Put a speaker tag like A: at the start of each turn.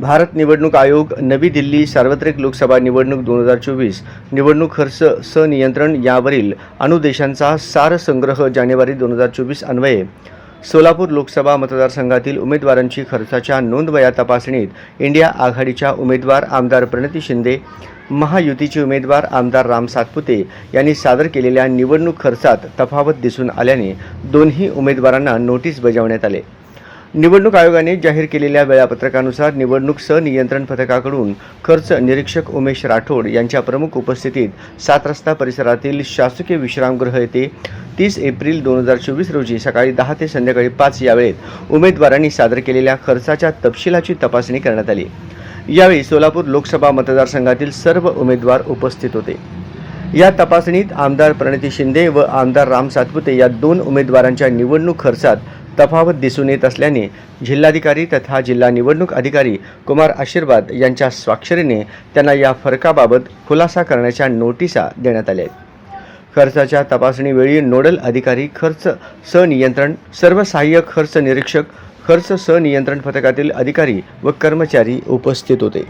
A: भारत निवडणूक आयोग नवी दिल्ली सार्वत्रिक लोकसभा निवडणूक दोन हजार चोवीस. निवडणूक खर्च सनियंत्रण यावरील अनुदेशांचा सार संग्रह जानेवारी दोन हजार चोवीस अन्वये. सोलापूर लोकसभा मतदारसंघातील उमेदवारांची खर्चाच्या नोंदवया तपासणीत इंडिया आघाडीच्या उमेदवार आमदार प्रणिती शिंदे महायुतीचे उमेदवार आमदार राम सातपुते यांनी सादर केलेल्या निवडणूक खर्चात तफावत दिसून आल्याने दोन्ही उमेदवारांना नोटीस बजावण्यात आले. निवडणूक आयोगाने जाहीर केलेल्या वेळापत्रकानुसार निवडणूक सनियंत्रण पथकाकडून खर्च निरीक्षक उमेश राठोड यांच्या प्रमुख उपस्थितीत सात रस्ता परिसरातील शासकीय विश्रामगृह येथे तीस एप्रिल दोन हजार चोवीस रोजी सकाळी दहा ते संध्याकाळी पाच या वेळेत उमेदवारांनी सादर केलेल्या खर्चाच्या तपशिलाची तपासणी करण्यात आली. यावेळी सोलापूर लोकसभा मतदारसंघातील सर्व उमेदवार उपस्थित होते. या तपासणीत आमदार प्रणिती शिंदे व आमदार राम सातपुते या दोन उमेदवारांच्या निवडणूक खर्चात तफावत दिसून येत असल्याने जिल्हाधिकारी तथा जिल्हा निवडणूक अधिकारी कुमार आशीर्वाद यांच्या स्वाक्षरीने त्यांना या फरकाबाबत खुलासा करण्याच्या नोटिसा देण्यात आल्या आहेत. खर्चाच्या तपासणीवेळी नोडल अधिकारी खर्च सनियंत्रण सर्व सहाय्यक खर्च निरीक्षक खर्च सनियंत्रण पथकातील अधिकारी व कर्मचारी उपस्थित होते.